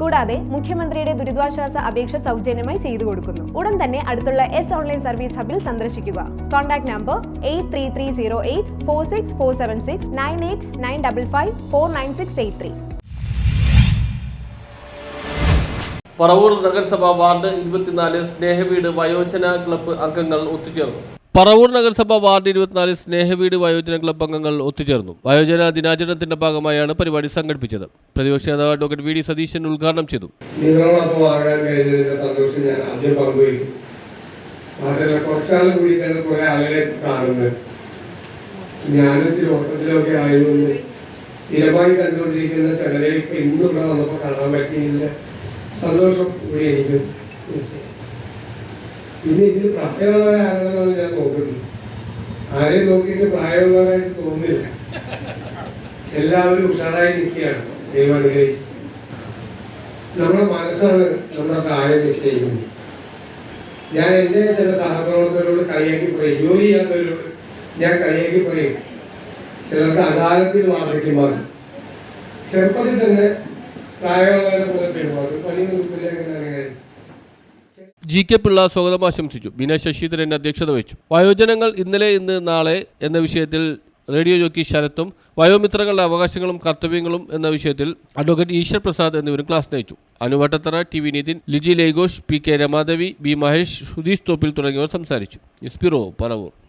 കൂടാതെ മുഖ്യമന്ത്രിയുടെ ദുരിതാശ്വാസ അപേക്ഷ സൗജന്യമായി ചെയ്തു കൊടുക്കുന്നു. ഉടൻ തന്നെ അടുത്തുള്ള എസ് ഓൺലൈൻ സർവീസ് ഹബിൽ സന്ദർശിക്കുക. Contact number eight three three zero eight four six four seven six nine eight nine double five four nine six eight three Paravur നഗരസഭാ വാർഡ് ഇരുപത്തിനാല് സ്നേഹവീട് വയോജന ക്ലബ്ബ് അംഗങ്ങൾ ഒത്തുചേർന്നു. പറവൂർ നഗരസഭ വാർഡ് ഇരുപത്തിനാല് സ്നേഹവീട് വയോജന ക്ലബ് അംഗങ്ങൾ ഒത്തുചേർന്നു. വയോജന ദിനാചരണത്തിന്റെ ഭാഗമായാണ് പരിപാടി സംഘടിപ്പിച്ചത്. പ്രതിപക്ഷ നേതാവ് അഡ്വക്കേറ്റ് വി ഡി സതീശൻ ഉദ്ഘാടനം ചെയ്തു. സ്ഥിരമായി കണ്ടുകൊണ്ടിരിക്കുന്ന ചിലരെ ഇന്ന് വന്നപ്പോൾ കാണാൻ പറ്റിയതിന്റെ സന്തോഷം കൂടി എനിക്ക്. പിന്നെ ഇതിൽ പ്രശ്നമുള്ളവരെ ആരാണെന്നാണ് ഞാൻ നോക്കുന്നത് ആരെയും നോക്കിയിട്ട് പ്രായമുള്ളവരായിട്ട് തോന്നുന്നില്ല. എല്ലാവരും ഉഷാറായി നിൽക്കുകയാണ് ദൈവം അനുഗ്രഹിച്ച്. നമ്മുടെ മനസ്സാണ് നമ്മുടെ കാര്യം നിശ്ചയിക്കുന്നത്. ഞാൻ എന്റെ ചില സഹപ്രവർത്തകരോട് കളിയാക്കി പറയും ജോലി ചെയ്യാത്തവരോട് ഞാൻ കളിയാക്കി പറയും. ചിലർക്ക് അകാലത്തിൽ വാർദ്ധക്യമാർ ചെറുപ്പത്തിൽ തന്നെ പ്രായമുള്ളവരെ പോലെ പെരുമാറും. പണി എങ്ങനെയാണ് കാര്യം ജി കെ പിള്ള സ്വാഗതം ആശംസിച്ചു. ബിന ശശിധരൻ അധ്യക്ഷത വഹിച്ചു. വയോജനങ്ങൾ ഇന്നലെ ഇന്ന് നാളെ എന്ന വിഷയത്തിൽ റേഡിയോ ജോക്കി ശരത്തും വയോമിത്രങ്ങളുടെ അവകാശങ്ങളും കർത്തവ്യങ്ങളും എന്ന വിഷയത്തിൽ അഡ്വക്കേറ്റ് ഈശ്വർ പ്രസാദ് എന്നിവരും ക്ലാസ് നയിച്ചു. അനുവട്ടത്തറ T V Nithin Liji Leghosh P K Ramadevi B Mahesh Sudheesh Thoppil തുടങ്ങിയവർ സംസാരിച്ചു. News bureau Paravur.